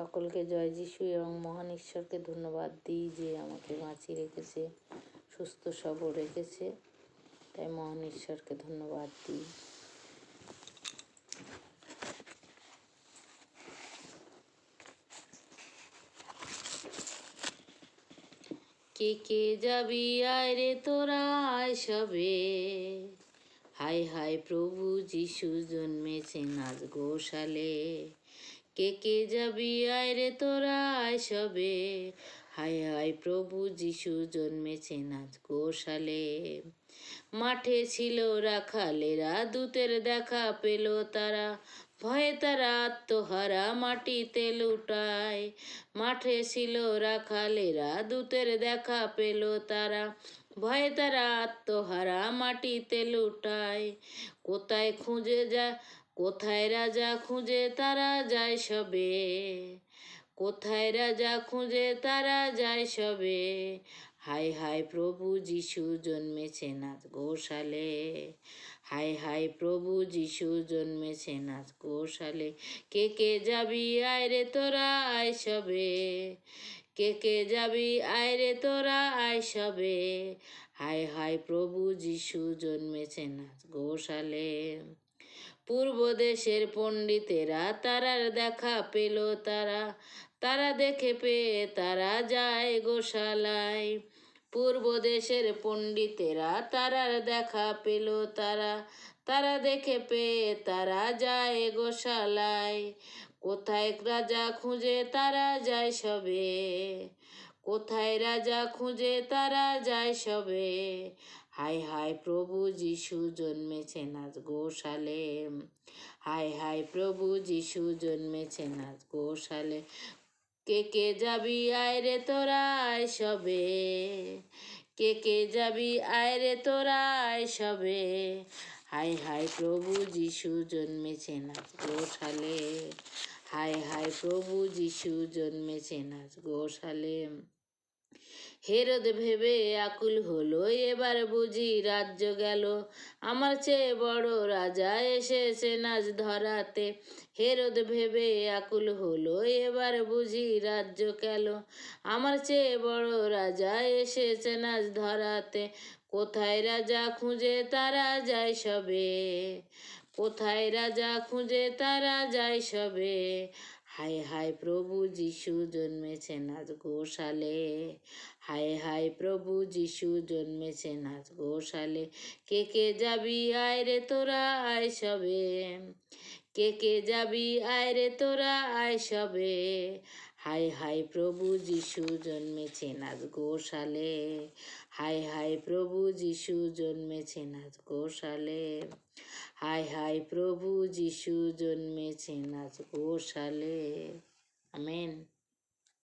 সকলকে জয় যিশু এবং মহান ঈশ্বরকে ধন্যবাদ দিই যে আমাকে বাঁচিয়ে রেখেছে, সুস্থ সবল রেখেছে। তাই মহান ঈশ্বরকে ধন্যবাদ দিই। কে কে যাবি আয় রে তোরা, আয় সবে। হাই হাই প্রভু যিশু জন্মেছেন আজ গোশালে। কে কে যাবি? আয় রে তোরা, আয় সবে। হায় হায় প্রভু যিশু জন্মেছেন আজ গোশালে। মাঠে ছিল রাখালেরা, দূতের দেখা পেল তারা। ভয়ে তারা আত্মহারা মাটিতে লুটায়। মাঠে ছিল রাখালেরা, দূতের দেখা পেল তারা। ভয়ে তারা আত্মহারা মাটিতে লুটায়। কোথায় খুঁজে যা কোথায় রাজা খুঁজে তারা যায় সবে? কোথায় রাজা খুঁজে তারা যায় সবে? হাই হাই প্রভু যিশু জন্মেছেন আজ গোশালে। হাই হাই প্রভু যিশু জন্মেছেন আজ গোশালে। কে কে যাবি আয় রে তোরা আয় সবে? কে কে যাবি আয় রে তোরা আয় সবে? হাই হাই প্রভু যিশু জন্মেছেন আজ গোশালে। পূর্ব দেশের পণ্ডিতেরা তারার দেখা পেল তারা। তারা দেখে পেয়ে তারা যায় গোশালায়। পূর্ব দেশের পণ্ডিতেরা তারার দেখা পেল তারা। তারা দেখে পেয়ে তারা যায় গোশালায়। কোথায় রাজা খুঁজে তারা যায় সবে। কোথায় রাজা খুঁজে তারা যায় সবে। হাই হাই প্রভু যিশু জন্মেছেন আজ গোশালে। হাই হাই প্রভু যিশু জন্মেছেন আজ গোশালে। কে কে যাবি আয় রে তোরা আয় সবে। কে কে যাবি আয় রে তোরা আয় সবে। হাই হাই প্রভু যিশু জন্মেছেন আজ গোশালে। হাই হায় প্রভু যিশু জন্মেছেন আজ গোশালে হেরদ ভেবে আকুল হলো, এবার বুঝি রাজ্য গেল। আমার চেয়ে বড় রাজা এসেছে নাচ ধরাতে। হেরদ ভেবে আকুল হলো, এবার বুঝি রাজ্য গেল। আমার চেয়ে বড় রাজা এসেছে নাচ ধরাতে। কোথায় রাজা খুঁজে তারা যায় সবে? কোথায় রাজা খুঁজে তারা যায় সবে? হায় হায় প্রভু যিশু জন্মেছেন আজ গোশালে। হায় হায় প্রভু যিশু জন্মেছেন আজ গোশালে। কে কে যাবি আয় রে তোরা, আয় সবে। কে কে যাবি আয় রে তোরা, আয় সবে। হাই হাই প্রভু যিশু জন্মেছেন আজ গোশালে। হাই হাই প্রভু যিশু জন্মেছেন আজ গোশালে। হাই হাই প্রভু যিশু জন্মেছেন আজ গোশালে। আমেন।